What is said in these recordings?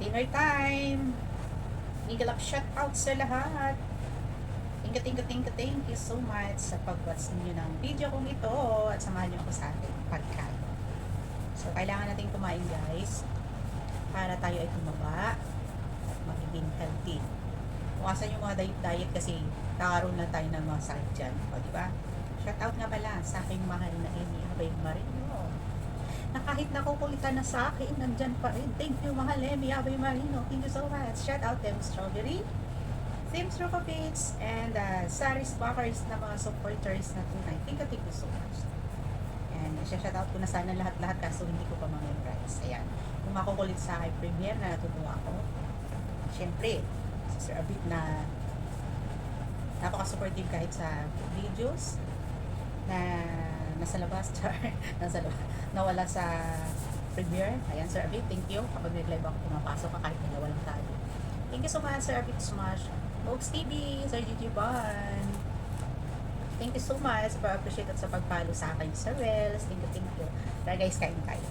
dinner time. Up shout out sa lahat. You, thank you, thank you, so much sa pag-watch ninyo ng video kong ito at samahan niyo ako sa ating pagkain. So, kailangan natin kumain guys para tayo ay tumaba at magiging healthy. Bukasan yung mga diet-diet kasi kakaroon lang tayo ng mga sakit dyan. O, di ba? Shout out nga pala sa aking mahal na Amy Abay Marino. Na kahit nakukulitan na sa akin, nandyan pa rin. Thank you, mahal Amy Abay Marino. Thank you so much. Shout out them, Strawberry, Team Strokovics, and uh, Saris Bakers na mga supporters na tunay. Thank you, thank you so much. And shout out ko na sana lahat-lahat kaso hindi ko pa ma-memorize. Ayan. Kung makukulit sa akin premiere na natutuwa ako, syempre, si Sir Abit na napaka-supportive kahit sa videos na nasa labas, char, nasa nawala sa premiere. Ayan, Sir Abit, thank you. Kapag nag-live ako, pumapasok ka kahit na walang tayo. Thank you so much, Sir Abit Smash. Box TV, Sir Gigi Ban. Thank you so much for appreciate at sa pagpalo sa akin sa Reels. Thank you, thank you. Tara guys, kain tayo.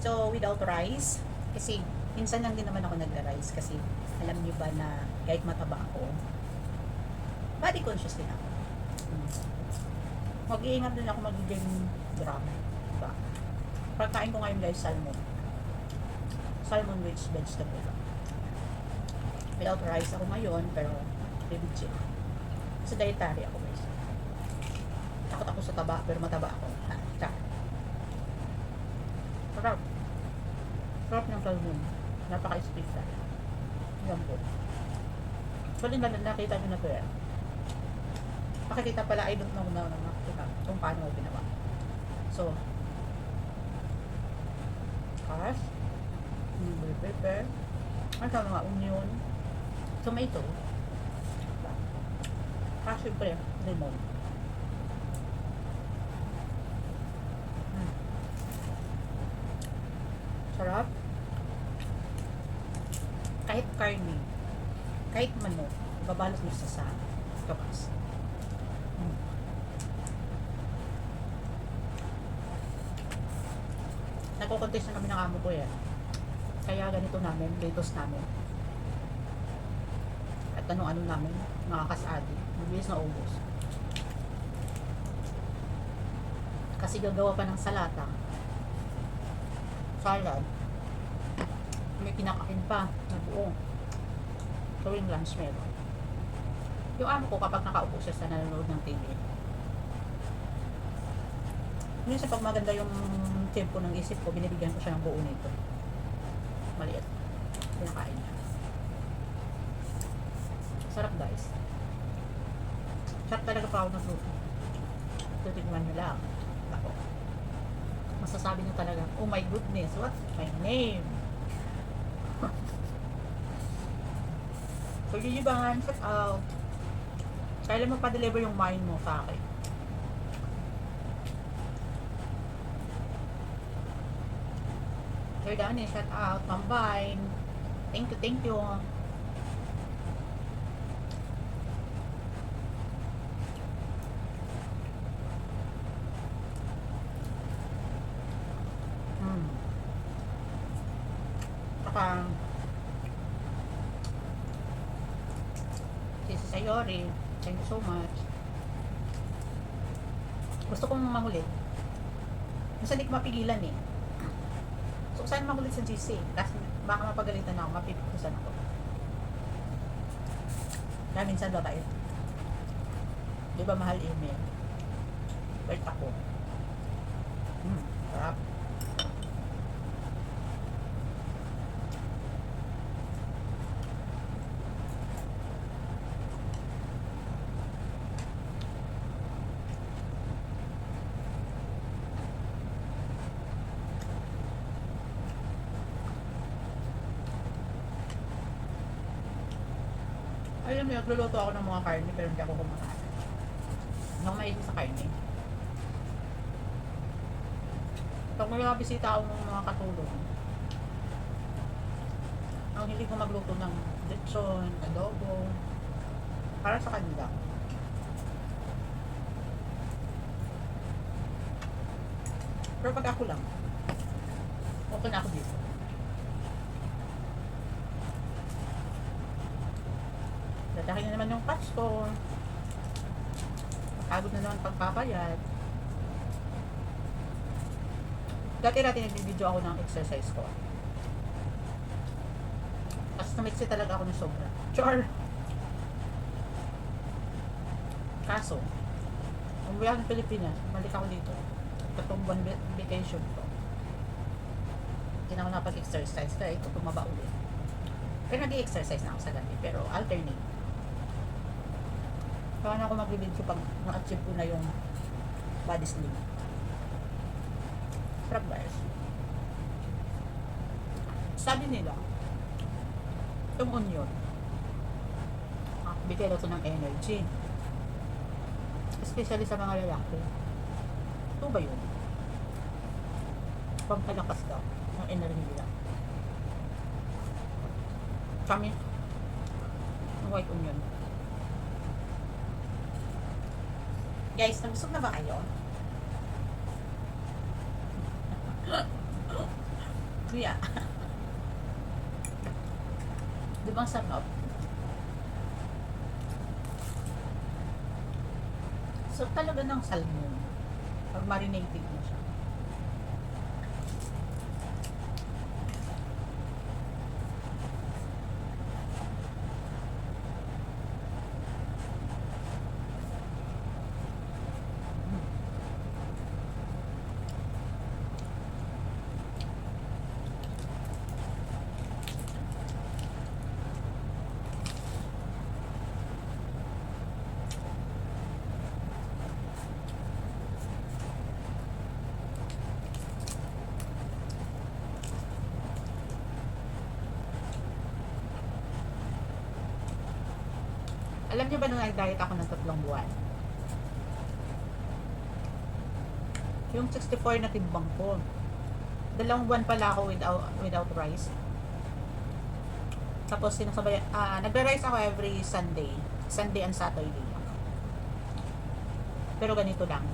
So, without rice, kasi minsan lang din naman ako nagla-rice kasi alam niyo ba na kahit mataba ako, body conscious din ako. Hmm. Mag-iingat din ako magiging gram. Diba? Pagkain ko ngayon guys, salmon. Salmon with vegetable. Without rice ako ngayon, pero chick. Kasi dietary ako guys. Takot ako sa taba, pero mataba ako. Ha, tsaka. Sarap. Sarap ng salmon. Napaka-special. Po. Actually, na nakita nyo na to yan. Makikita pala, I don't know na na makikita kung paano ko ginawa. So, cash, bell pepper, ano sa mga onion, tomato, ah, syempre, lemon. Mm. Sarap. Kahit karne, kahit manok, babalot mo sa sa kapas. Mm. Nagko-contest na kami ng amo ko yan. Kaya ganito namin, latest namin. At anong-ano namin, nakakasadi. Mabilis na ubos. Kasi gagawa pa ng salata. Salad. May kinakain pa na buo. Tuwing lunch meron. Yung amo ko kapag nakaupo siya sa nanonood ng TV. Minsan pag maganda yung tempo ng isip ko, binibigyan ko siya ng buo nito. Maliit. Pinakain niya. Sarap guys. Sarap talaga pa ako ng fruit. Tutigman nyo lang. Ako. Masasabi nyo talaga, oh my goodness, what's my name? so, yuyibangan, check out. Kailan mo pa-deliver yung mind mo sa akin? Sir Danny, shout out. Combine. Thank you, thank you. Hmm. Saka, si Sayori, thank you so much. Gusto kong mahuli. Minsan hindi ko mapigilan eh. So, saan makulit sa GC? Kasi baka mapagalitan ako, mapipikusan ako. Kaya minsan babae. Di ba mahal email? Wait ako. Hmm, sarap. Alam mo, nagluluto ako ng mga karne pero hindi ako kumakain. Ako mahilig sa karne. Pag may mga bisita ako ng mga katulong, ang hindi ko magluto ng lechon, adobo, para sa kanila. Pero pag ako lang, okay ako dito. Dadahin na naman yung patch ko. Pagod na naman pagpapayat. Dati-dati nagbibideo ako ng exercise ko. Tapos namiksi talaga ako ng sobra. Char! Kaso, umuwi ako ng Pilipinas, balik ako dito. Tatlong buwan va- vacation ko. Hindi na ako napag-exercise kaya ito tumaba ulit. Pero nag-exercise na ako sa gabi, pero alternate. Kaya na ako mag-video pag na-achieve ko na yung body slim. Sarap guys. Sabi nila, yung onion, ah, bigay daw ito ng energy. Especially sa mga lalaki. Ito ba yun? Pampalakas daw ng energy nila. Kami, white onion. Guys, nabusog na ba kayo? Kuya. Di ba sarap? So talaga ng salmon. Pag marinated mo siya. Niyo ba nung nag-diet ako ng tatlong buwan? Yung 64 na timbang ko. Dalawang buwan pala ako without, without rice. Tapos sinasabay, ah, nagre-rice ako every Sunday. Sunday and Saturday. Pero ganito lang.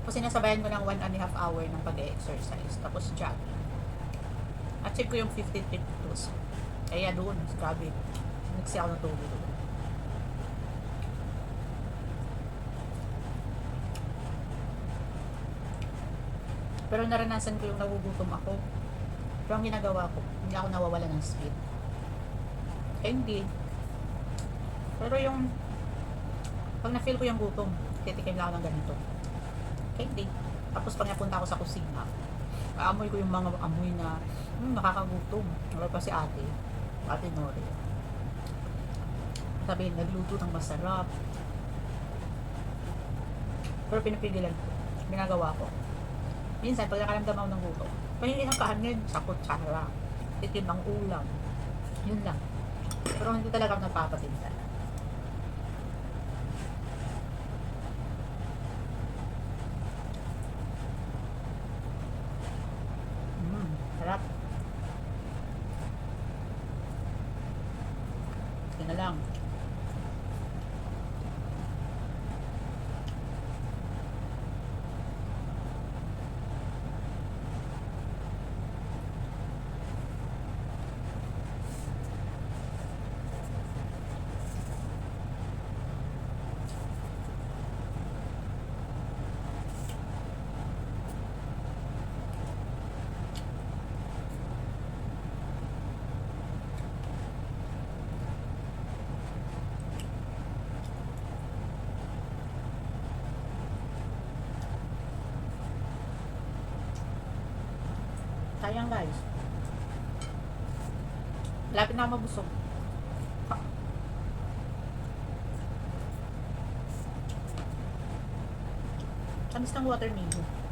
Tapos sinasabayan ko ng one and a half hour ng pag-exercise. Tapos jogging. Achieve ko yung 50 tips. Kaya doon, grabe. Nagsi ako ng tubo doon. Pero naranasan ko yung nagugutom ako. Pero ang ginagawa ko, hindi ako nawawala ng speed. Eh, hindi. Pero yung, pag na-feel ko yung gutom, titikim lang ako ng ganito. Eh, hindi. Tapos pag napunta ako sa kusina, aamoy ko yung mga amoy na, hmm, nakakagutom. Wala pa si ate, ate Nori. Sabi, nagluto ng masarap. Pero pinapigilan ko. Ginagawa ko. Minsan, pag nakaramdam ako ng gutom, pahingin ang kahanin sa kutsara. Titim ng ulam. Yun lang. Pero hindi talaga ako nagpapatinda. Mm, sarap. Yun lang. Sayang guys. Lapit na mabusog. Tamis ng watermelon.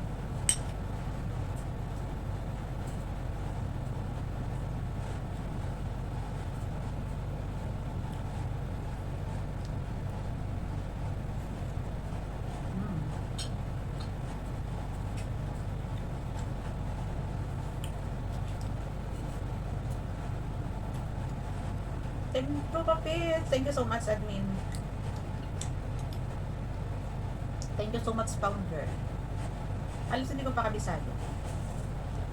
Thank you so much, admin. Thank you so much, founder. Halos hindi ko pa kabisado.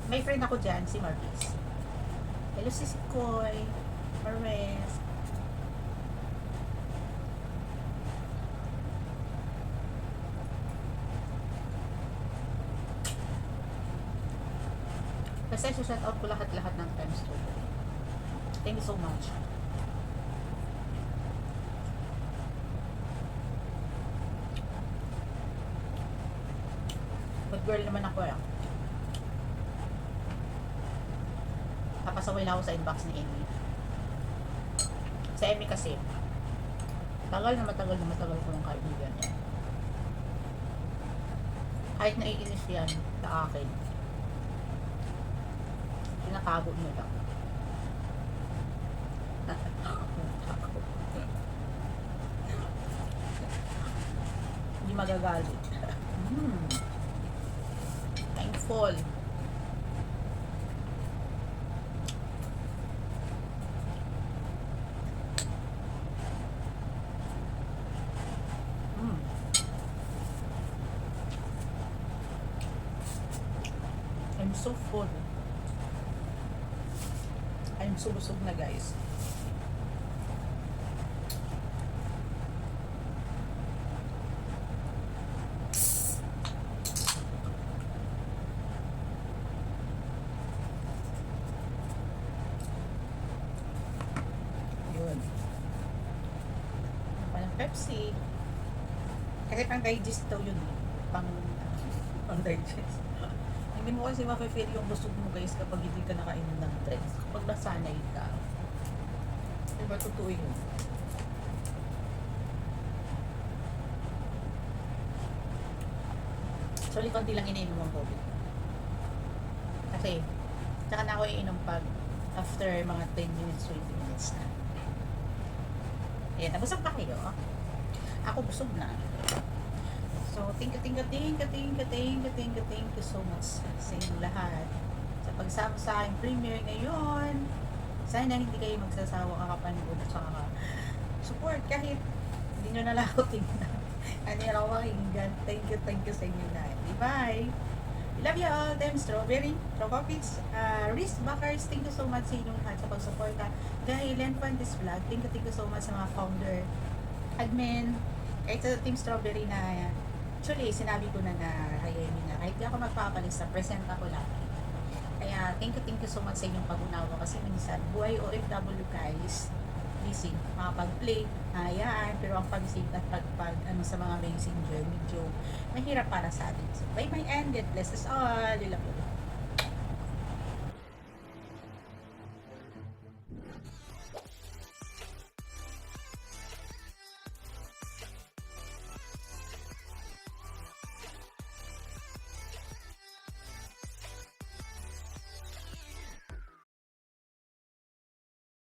May friend ako dyan, si Marvis. Hello, si Koy. Marvis. Kasi shout ko lahat-lahat ng times to. Thank you so much. Good girl naman ako eh. Lang ako sa inbox ni Amy. Sa Amy kasi, tagal na matagal na matagal ko ng kaibigan niya. Kahit naiinis yan sa akin, tinatago niya lang. Hindi magagalit. Hmm. Thankful. Mm. I'm so full. I'm so busog na guys. Yun. Walang Pepsi. Kasi pang digest daw yun. Pang, pang digest. Hindi mo kasi mafe-feel yung busog mo guys kapag hindi ka nakainom ng drinks. Kapag nasanay ka. Diba totoo yun? Actually, konti lang iniinom ng COVID. Kasi, tsaka na ako iinom pag after mga 10 minutes, 20 minutes na. Ayan, nabusog pa kayo? Ako busog na. So, thank you, thank you, thank you, thank you, thank you, thank you, thank you so much sa inyong lahat. Sa pagsama sa aking premiere ngayon. Sana hindi kayo magsasawa kakapanood at saka support kahit hindi nyo na lang ako tingnan. Ano yung ako makinggan. Thank you, thank you sa inyo lahat. Bye! Love you all. Them Strawberry, Tropopits, uh, Riz Bakars, thank you so much sa inyong lahat sa pagsuporta. Guy, Len Fuentes Vlog, thank you, thank you so much sa mga founder, admin, kahit sa Team Strawberry na actually, sinabi ko na na Hayemi na kahit di ako magpapalista, present ako lagi. Kaya thank you, thank you so much sa inyong pag-unawa kasi minsan, buhay OFW guys, busy, makapag-play, hayaan, pero ang pag-save at pag-pag, ano sa mga messenger, medyo mahirap para sa atin. So, by my end, God bless us all. Love you.